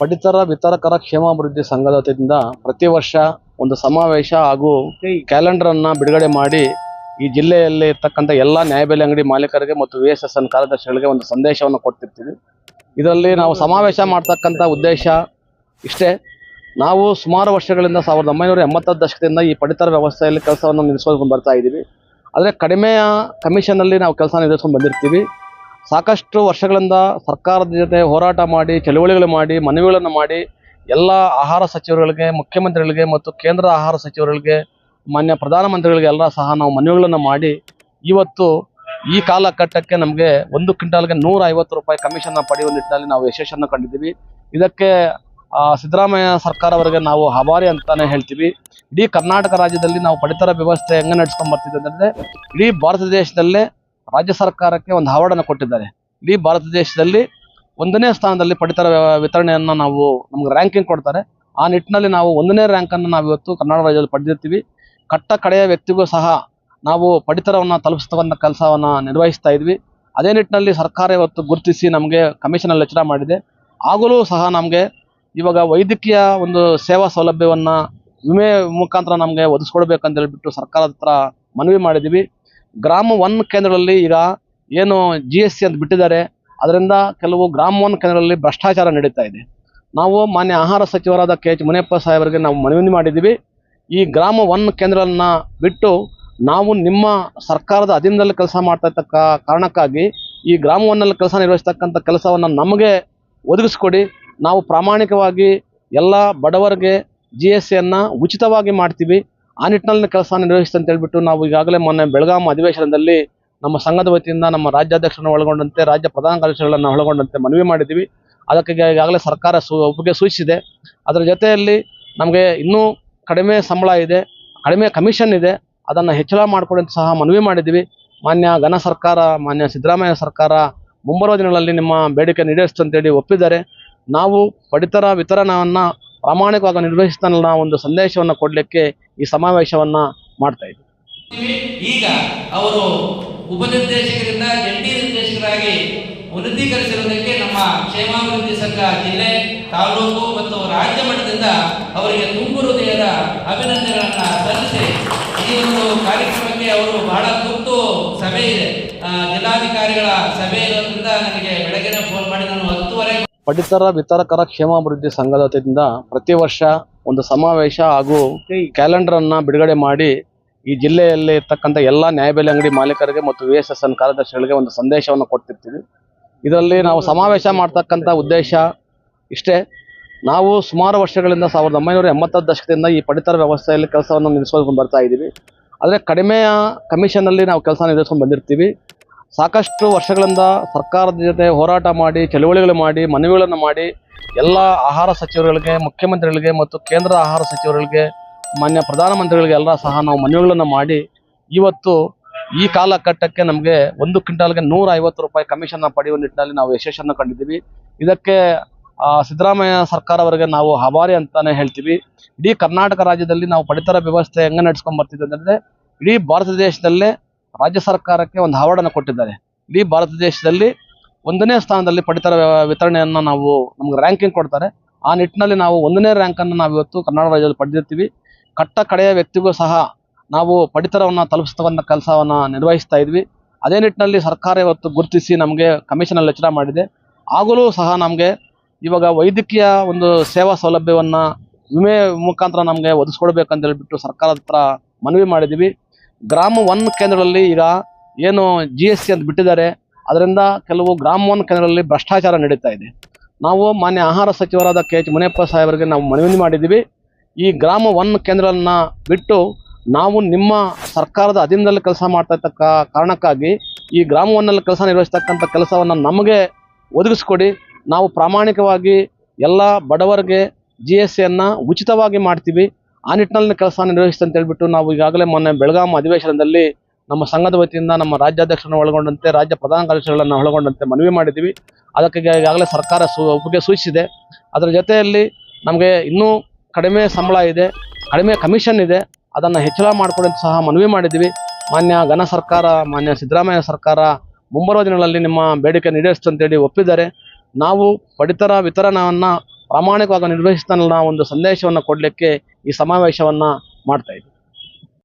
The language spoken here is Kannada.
ಪಡಿತರ ವಿತರಕರ ಕ್ಷೇಮಾಭಿವೃದ್ಧಿ ಸಂಘದ ವತಿಯಿಂದ ಪ್ರತಿ ವರ್ಷ ಒಂದು ಸಮಾವೇಶ ಹಾಗೂ ಕ್ಯಾಲೆಂಡರ್ ಅನ್ನ ಬಿಡುಗಡೆ ಮಾಡಿ ಈ ಜಿಲ್ಲೆಯಲ್ಲಿ ಇರ್ತಕ್ಕಂಥ ಎಲ್ಲ ನ್ಯಾಯಬೆಲೆ ಅಂಗಡಿ ಮಾಲೀಕರಿಗೆ ಮತ್ತು ವಿ ಎಸ್ ಎಸ್ ಎನ್ ಕಾರ್ಯದರ್ಶಿಗಳಿಗೆ ಒಂದು ಸಂದೇಶವನ್ನು ಕೊಡ್ತಿರ್ತೀವಿ. ಇದರಲ್ಲಿ ನಾವು ಸಮಾವೇಶ ಮಾಡ್ತಕ್ಕಂಥ ಉದ್ದೇಶ ಇಷ್ಟೇ. ನಾವು ಸುಮಾರು ವರ್ಷಗಳಿಂದ ಸಾವಿರದ ಒಂಬೈನೂರ ಎಂಬತ್ತರ ದಶಕದಿಂದ ಈ ಪಡಿತರ ವ್ಯವಸ್ಥೆಯಲ್ಲಿ ಕೆಲಸವನ್ನು ನಿಲ್ಲಿಸ್ಕೊಂಡು ಬರ್ತಾ ಇದ್ದೀವಿ. ಆದರೆ ಕಡಿಮೆಯ ಕಮಿಷನಲ್ಲಿ ನಾವು ಕೆಲಸ ನಿರ್ವಹಿಸ್ಕೊಂಡು ಬಂದಿರ್ತೀವಿ. ಸಾಕಷ್ಟು ವರ್ಷಗಳಿಂದ ಸರ್ಕಾರದ ಜೊತೆ ಹೋರಾಟ ಮಾಡಿ, ಚಳುವಳಿಗಳು ಮಾಡಿ, ಮನವಿಗಳನ್ನು ಮಾಡಿ ಎಲ್ಲ ಆಹಾರ ಸಚಿವರುಗಳಿಗೆ, ಮುಖ್ಯಮಂತ್ರಿಗಳಿಗೆ ಮತ್ತು ಕೇಂದ್ರ ಆಹಾರ ಸಚಿವರುಗಳಿಗೆ, ಮಾನ್ಯ ಪ್ರಧಾನಮಂತ್ರಿಗಳಿಗೆ ಎಲ್ಲ ಸಹ ನಾವು ಮನವಿಗಳನ್ನು ಮಾಡಿ ಇವತ್ತು ಈ ಕಾಲಘಟ್ಟಕ್ಕೆ ನಮಗೆ ಒಂದು ಕ್ವಿಂಟಾಲ್ಗೆ ನೂರ ಐವತ್ತು ರೂಪಾಯಿ ಕಮಿಷನ್ನ ಪಡೆಯುವ ನಿಟ್ಟಿನಲ್ಲಿ ನಾವು ಯಶಸ್ಸನ್ನು ಕಂಡಿದ್ದೀವಿ. ಇದಕ್ಕೆ ಸಿದ್ದರಾಮಯ್ಯ ಸರ್ಕಾರವರಿಗೆ ನಾವು ಆಭಾರಿ ಅಂತಾನೆ ಹೇಳ್ತೀವಿ. ಇಡೀ ಕರ್ನಾಟಕ ರಾಜ್ಯದಲ್ಲಿ ನಾವು ಪಡಿತರ ವ್ಯವಸ್ಥೆ ಹೆಂಗೆ ನಡೆಸ್ಕೊಂಡ್ ಬರ್ತಿದ್ದೆ ಅಂದ್ರೆ ಇಡೀ ಭಾರತ ದೇಶದಲ್ಲೇ ರಾಜ್ಯ ಸರ್ಕಾರಕ್ಕೆ ಒಂದು ಅವಾರ್ಡನ್ನು ಕೊಟ್ಟಿದ್ದಾರೆ. ಇಡೀ ಭಾರತ ದೇಶದಲ್ಲಿ ಒಂದನೇ ಸ್ಥಾನದಲ್ಲಿ ಪಡಿತರ ವಿತರಣೆಯನ್ನು ನಾವು ನಮ್ಗೆ ರ್ಯಾಂಕಿಂಗ್ ಕೊಡ್ತಾರೆ. ಆ ನಿಟ್ಟಿನಲ್ಲಿ ನಾವು ಒಂದನೇ ರ್ಯಾಂಕ್ ಅನ್ನು ನಾವು ಇವತ್ತು ಕರ್ನಾಟಕ ರಾಜ್ಯದಲ್ಲಿ ಪಡೆದಿರ್ತೀವಿ. ಕಟ್ಟ ಕಡೆಯ ವ್ಯಕ್ತಿಗೂ ಸಹ ನಾವು ಪಡಿತರವನ್ನು ತಲುಪಿಸ್ತಕ್ಕಂಥ ಕೆಲಸವನ್ನು ನಿರ್ವಹಿಸ್ತಾ ಇದ್ವಿ. ಅದೇ ನಿಟ್ಟಿನಲ್ಲಿ ಸರ್ಕಾರ ಇವತ್ತು ಗುರುತಿಸಿ ನಮಗೆ ಕಮಿಷನ್ ಅಲ್ಲಿ ಲೆಚ್ಚರ ಮಾಡಿದೆ. ಆಗಲೂ ಸಹ ನಮಗೆ ಇವಾಗ ವೈದ್ಯಕೀಯ ಒಂದು ಸೇವಾ ಸೌಲಭ್ಯವನ್ನು ವಿಮೆ ಮುಖಾಂತರ ನಮಗೆ ಒದಗಿಸ್ಕೊಡ್ಬೇಕಂತ ಹೇಳ್ಬಿಟ್ಟು ಸರ್ಕಾರದ ಹತ್ರ ಮನವಿ ಮಾಡಿದ್ದೀವಿ ಗ್ರಾಮ ಒನ್ ಕೇಂದ್ರಗಳಲ್ಲಿ ಈಗ ಏನು ಜಿ ಎಸ್ ಸಿ ಅಂತ ಬಿಟ್ಟಿದ್ದಾರೆ, ಅದರಿಂದ ಕೆಲವು ಗ್ರಾಮ ಒನ್ ಕೇಂದ್ರಗಳಲ್ಲಿ ಭ್ರಷ್ಟಾಚಾರ ನಡೀತಾ ಇದೆ. ನಾವು ಮಾನ್ಯ ಆಹಾರ ಸಚಿವರಾದ ಕೆ ಎಚ್ ಮುನಿಯಪ್ಪ ಸಾಹೇಬರಿಗೆ ನಾವು ಮನವಿ ಮಾಡಿದ್ದೀವಿ. ಈ ಗ್ರಾಮ ಒನ್ ಕೇಂದ್ರವನ್ನು ಬಿಟ್ಟು ನಾವು ನಿಮ್ಮ ಸರ್ಕಾರದ ಅಧೀನದಲ್ಲಿ ಕೆಲಸ ಮಾಡ್ತಾ ಕಾರಣಕ್ಕಾಗಿ ಈ ಗ್ರಾಮ ಒನ್ನಲ್ಲಿ ಕೆಲಸ ನಿರ್ವಹಿಸ್ತಕ್ಕಂಥ ಕೆಲಸವನ್ನು ನಮಗೆ ಒದಗಿಸ್ಕೊಡಿ. ನಾವು ಪ್ರಾಮಾಣಿಕವಾಗಿ ಎಲ್ಲ ಬಡವರಿಗೆ ಜಿ ಎಸ್ ಸಿಯನ್ನು ಉಚಿತವಾಗಿ ಮಾಡ್ತೀವಿ. ಆ ನಿಟ್ಟಿನಲ್ಲಿ ಕೆಲಸ ನಿರ್ವಹಿಸ್ತಾ ಅಂತ ಹೇಳ್ಬಿಟ್ಟು ನಾವು ಈಗಾಗಲೇ ಮೊನ್ನೆ ಬೆಳಗಾಂ ಅಧಿವೇಶನದಲ್ಲಿ ನಮ್ಮ ಸಂಘದ ವತಿಯಿಂದ ನಮ್ಮ ರಾಜ್ಯಾಧ್ಯಕ್ಷರನ್ನು ಒಳಗೊಂಡಂತೆ, ರಾಜ್ಯ ಪ್ರಧಾನ ಕಾರ್ಯದರ್ಶಿಗಳನ್ನು ಒಳಗೊಂಡಂತೆ ಮನವಿ ಮಾಡಿದ್ದೀವಿ. ಅದಕ್ಕೆ ಈಗ- ಈಗಾಗಲೇ ಸರ್ಕಾರ ಒಪ್ಪಿಗೆ ಸೂಚಿಸಿದೆ. ಅದರ ಜೊತೆಯಲ್ಲಿ ನಮಗೆ ಇನ್ನೂ ಕಡಿಮೆ ಸಂಬಳ ಇದೆ, ಕಡಿಮೆ ಕಮಿಷನ್ ಇದೆ. ಅದನ್ನು ಹೆಚ್ಚಳ ಮಾಡಿಕೊಡಿ ಸಹ ಮನವಿ ಮಾಡಿದ್ದೀವಿ. ಮಾನ್ಯ ಘನ ಸರ್ಕಾರ, ಮಾನ್ಯ ಸಿದ್ದರಾಮಯ್ಯ ಸರ್ಕಾರ ಮುಂಬರುವ ದಿನಗಳಲ್ಲಿ ನಿಮ್ಮ ಬೇಡಿಕೆ ಈಡೇರಿಸ್ತಂತೇಳಿ ಒಪ್ಪಿದ್ದಾರೆ. ನಾವು ಪಡಿತರ ವಿತರಣವನ್ನು ಪ್ರಾಮಾಣಿಕವಾಗಿ ನಿರ್ವಹಿಸ್ತಾನಲ್ಲ ಒಂದು ಸಂದೇಶವನ್ನು ಕೊಡಲಿಕ್ಕೆ ಈ ಸಮಾವೇಶವನ್ನ ಮಾಡ್ತಾ ಇದ್ದೀವಿ ಈಗ ಅವರು ಉಪನಿರ್ದೇಶಕರಿಂದ ಜಂಟಿ ನಿರ್ದೇಶಕರಾಗಿ ಉನ್ನತೀಕರಿಸಿರುವುದಕ್ಕೆ ನಮ್ಮ ಕ್ಷೇಮಾಭಿವೃದ್ಧಿ ಸಂಘ ಜಿಲ್ಲೆ, ತಾಲೂಕು ಮತ್ತು ರಾಜ್ಯ ಮಟ್ಟದಿಂದ ಅವರಿಗೆ ತುಂಬು ಹೃದಯದ ಅಭಿನಂದನೆಗಳನ್ನು ಸಲ್ಲಿಸಿ ಈ ಒಂದು ಕಾರ್ಯಕ್ರಮಕ್ಕೆ ಅವರು ಬಹಳ ತುರ್ತು ಸಭೆ ಇದೆ. ಜಿಲ್ಲಾಧಿಕಾರಿಗಳ ಸಭೆ ಇರೋದ್ರಿಂದ ನನಗೆ ಬೆಳಗ್ಗೆ ಫೋನ್ ಮಾಡಿ ನಾನು ಪಡಿತರ ವಿತರಕರ ಕ್ಷೇಮಾಭಿವೃದ್ಧಿ ಸಂಘದ ವತಿಯಿಂದ ಪ್ರತಿ ವರ್ಷ ಒಂದು ಸಮಾವೇಶ ಹಾಗೂ ಕ್ಯಾಲೆಂಡರ್ ಅನ್ನ ಬಿಡುಗಡೆ ಮಾಡಿ ಈ ಜಿಲ್ಲೆಯಲ್ಲಿ ಇರ್ತಕ್ಕಂಥ ಎಲ್ಲ ನ್ಯಾಯಬೆಲೆ ಅಂಗಡಿ ಮಾಲೀಕರಿಗೆ ಮತ್ತು ವಿ ಎಸ್ ಎಸ್ ಎನ್ ಕಾರ್ಯದರ್ಶಿಗಳಿಗೆ ಒಂದು ಸಂದೇಶವನ್ನು ಕೊಡ್ತಿರ್ತೀವಿ ಇದರಲ್ಲಿ ನಾವು ಸಮಾವೇಶ ಮಾಡ್ತಕ್ಕಂಥ ಉದ್ದೇಶ ಇಷ್ಟೇ. ನಾವು ಸುಮಾರು ವರ್ಷಗಳಿಂದ ಸಾವಿರದ ಒಂಬೈನೂರ ಎಂಬತ್ತರ ದಶಕದಿಂದ ಈ ಪಡಿತರ ವ್ಯವಸ್ಥೆಯಲ್ಲಿ ಕೆಲಸವನ್ನು ನಿಲ್ಲಿಸ್ಕೊಂಡು ಬರ್ತಾ ಇದ್ದೀವಿ. ಆದರೆ ಕಡಿಮೆಯ ಕಮಿಷನಲ್ಲಿ ನಾವು ಕೆಲಸ ನಿರ್ವಹಿಸ್ಕೊಂಡು ಬಂದಿರ್ತೀವಿ. ಸಾಕಷ್ಟು ವರ್ಷಗಳಿಂದ ಸರ್ಕಾರದ ಜೊತೆ ಹೋರಾಟ ಮಾಡಿ, ಚಳುವಳಿಗಳು ಮಾಡಿ, ಮನವಿಗಳನ್ನು ಮಾಡಿ ಎಲ್ಲ ಆಹಾರ ಸಚಿವರುಗಳಿಗೆ, ಮುಖ್ಯಮಂತ್ರಿಗಳಿಗೆ ಮತ್ತು ಕೇಂದ್ರ ಆಹಾರ ಸಚಿವರುಗಳಿಗೆ, ಮಾನ್ಯ ಪ್ರಧಾನಮಂತ್ರಿಗಳಿಗೆ ಎಲ್ಲ ಸಹ ನಾವು ಮನವಿಗಳನ್ನು ಮಾಡಿ ಇವತ್ತು ಈ ಕಾಲಘಟ್ಟಕ್ಕೆ ನಮಗೆ ಒಂದು ಕ್ವಿಂಟಾಲ್ಗೆ ನೂರ ಐವತ್ತು ರೂಪಾಯಿ ಕಮಿಷನ್ನ ಪಡೆಯುವ ನಿಟ್ಟಿನಲ್ಲಿ ನಾವು ಯಶಸ್ಸನ್ನು ಕಂಡಿದ್ದೀವಿ. ಇದಕ್ಕೆ ಸಿದ್ದರಾಮಯ್ಯ ಸರ್ಕಾರವರಿಗೆ ನಾವು ಆಭಾರಿ ಅಂತಾನೆ ಹೇಳ್ತೀವಿ. ಇಡೀ ಕರ್ನಾಟಕ ರಾಜ್ಯದಲ್ಲಿ ನಾವು ಪಡಿತರ ವ್ಯವಸ್ಥೆ ಹೆಂಗೆ ನಡ್ಸ್ಕೊಂಡ್ ಬರ್ತಿದ್ದೆ ಇಡೀ ಭಾರತ ದೇಶದಲ್ಲೇ ರಾಜ್ಯ ಸರ್ಕಾರಕ್ಕೆ ಒಂದು ಅವಾರ್ಡನ್ನು ಕೊಟ್ಟಿದ್ದಾರೆ. ಇಡೀ ಭಾರತ ದೇಶದಲ್ಲಿ ಒಂದನೇ ಸ್ಥಾನದಲ್ಲಿ ಪಡಿತರ ವಿತರಣೆಯನ್ನು ನಾವು ನಮ್ಗೆ ರ್ಯಾಂಕಿಂಗ್ ಕೊಡ್ತಾರೆ. ಆ ನಿಟ್ಟಿನಲ್ಲಿ ನಾವು ಒಂದನೇ ರ್ಯಾಂಕ್ ಅನ್ನು ನಾವು ಇವತ್ತು ಕರ್ನಾಟಕ ರಾಜ್ಯದಲ್ಲಿ ಪಡೆದಿರ್ತೀವಿ. ಕಟ್ಟ ಕಡೆಯ ವ್ಯಕ್ತಿಗೂ ಸಹ ನಾವು ಪಡಿತರವನ್ನು ತಲುಪಿಸ್ತಕ್ಕಂಥ ಕೆಲಸವನ್ನು ನಿರ್ವಹಿಸ್ತಾ ಇದ್ವಿ. ಅದೇ ನಿಟ್ಟಿನಲ್ಲಿ ಸರ್ಕಾರ ಇವತ್ತು ಗುರುತಿಸಿ ನಮಗೆ ಕಮಿಷನ್ ಅಲ್ಲಿ ಲೆಚ್ಚರ ಮಾಡಿದೆ. ಆಗಲೂ ಸಹ ನಮಗೆ ಇವಾಗ ವೈದ್ಯಕೀಯ ಒಂದು ಸೇವಾ ಸೌಲಭ್ಯವನ್ನು ವಿಮೆ ಮುಖಾಂತರ ನಮಗೆ ಒದಗಿಸ್ಕೊಡ್ಬೇಕಂತ ಹೇಳ್ಬಿಟ್ಟು ಸರ್ಕಾರದ ಹತ್ರ ಮನವಿ ಮಾಡಿದ್ದೀವಿ ಗ್ರಾಮ ಒನ್ ಕೇಂದ್ರಗಳಲ್ಲಿ ಈಗ ಏನು ಜಿ ಎಸ್ ಸಿ ಅಂತ ಬಿಟ್ಟಿದ್ದಾರೆ. ಅದರಿಂದ ಕೆಲವು ಗ್ರಾಮ ಒನ್ ಕೇಂದ್ರಗಳಲ್ಲಿ ಭ್ರಷ್ಟಾಚಾರ ನಡೀತಾ ಇದೆ. ನಾವು ಮಾನ್ಯ ಆಹಾರ ಸಚಿವರಾದ ಕೆ ಎಚ್ ಮುನಿಯಪ್ಪ ಸಾಹೇಬರಿಗೆ ನಾವು ಮನವಿ ಮಾಡಿದ್ದೀವಿ. ಈ ಗ್ರಾಮ ಒನ್ ಕೇಂದ್ರಗಳನ್ನ ಬಿಟ್ಟು ನಾವು ನಿಮ್ಮ ಸರ್ಕಾರದ ಅಧೀನದಲ್ಲಿ ಕೆಲಸ ಮಾಡ್ತಾ ಕಾರಣಕ್ಕಾಗಿ ಈ ಗ್ರಾಮ ಒನ್ನಲ್ಲಿ ಕೆಲಸ ನಿರ್ವಹಿಸ್ತಕ್ಕಂಥ ಕೆಲಸವನ್ನು ನಮಗೆ ಒದಗಿಸ್ಕೊಡಿ. ನಾವು ಪ್ರಾಮಾಣಿಕವಾಗಿ ಎಲ್ಲ ಬಡವರಿಗೆ ಜಿ ಎಸ್ ಸಿಯನ್ನು ಉಚಿತವಾಗಿ ಮಾಡ್ತೀವಿ. ಆ ನಿಟ್ಟಿನಲ್ಲಿ ಕೆಲಸ ಅಂತ ಹೇಳ್ಬಿಟ್ಟು ನಾವು ಈಗಾಗಲೇ ಮೊನ್ನೆ ಬೆಳಗಾಂ ಅಧಿವೇಶನದಲ್ಲಿ ನಮ್ಮ ಸಂಘದ ವತಿಯಿಂದ ನಮ್ಮ ರಾಜ್ಯಾಧ್ಯಕ್ಷರನ್ನು ಒಳಗೊಂಡಂತೆ, ರಾಜ್ಯ ಪ್ರಧಾನ ಕಾರ್ಯದರ್ಶಿಗಳನ್ನು ಒಳಗೊಂಡಂತೆ ಮನವಿ ಮಾಡಿದ್ದೀವಿ. ಅದಕ್ಕೆ ಈಗ- ಈಗಾಗಲೇ ಸರ್ಕಾರ ಸು, ಒಪ್ಪಿಗೆ ಸೂಚಿಸಿದೆ. ಅದರ ಜೊತೆಯಲ್ಲಿ ನಮಗೆ ಇನ್ನೂ ಕಡಿಮೆ ಸಂಬಳ ಇದೆ, ಕಡಿಮೆ ಕಮಿಷನ್ ಇದೆ. ಅದನ್ನು ಹೆಚ್ಚಳ ಮಾಡಿಕೊಡಿ ಸಹ ಮನವಿ ಮಾಡಿದ್ದೀವಿ. ಮಾನ್ಯ ಘನ ಸರ್ಕಾರ, ಮಾನ್ಯ ಸಿದ್ದರಾಮಯ್ಯ ಸರ್ಕಾರ ಮುಂಬರುವ ದಿನಗಳಲ್ಲಿ ನಿಮ್ಮ ಬೇಡಿಕೆ ಈಡೇರಿಸ್ತು ಅಂತೇಳಿ ಒಪ್ಪಿದ್ದಾರೆ. ನಾವು ಪಡಿತರ ವಿತರಣವನ್ನು ಪ್ರಾಮಾಣಿಕವಾಗಿ ನಿರ್ವಹಿಸ್ತಾನಲ್ಲ ಒಂದು ಸಂದೇಶವನ್ನು ಕೊಡಲಿಕ್ಕೆ ಈ ಸಮಾವೇಶವನ್ನ ಮಾಡ್ತಾ ಇದ್ದೀವಿ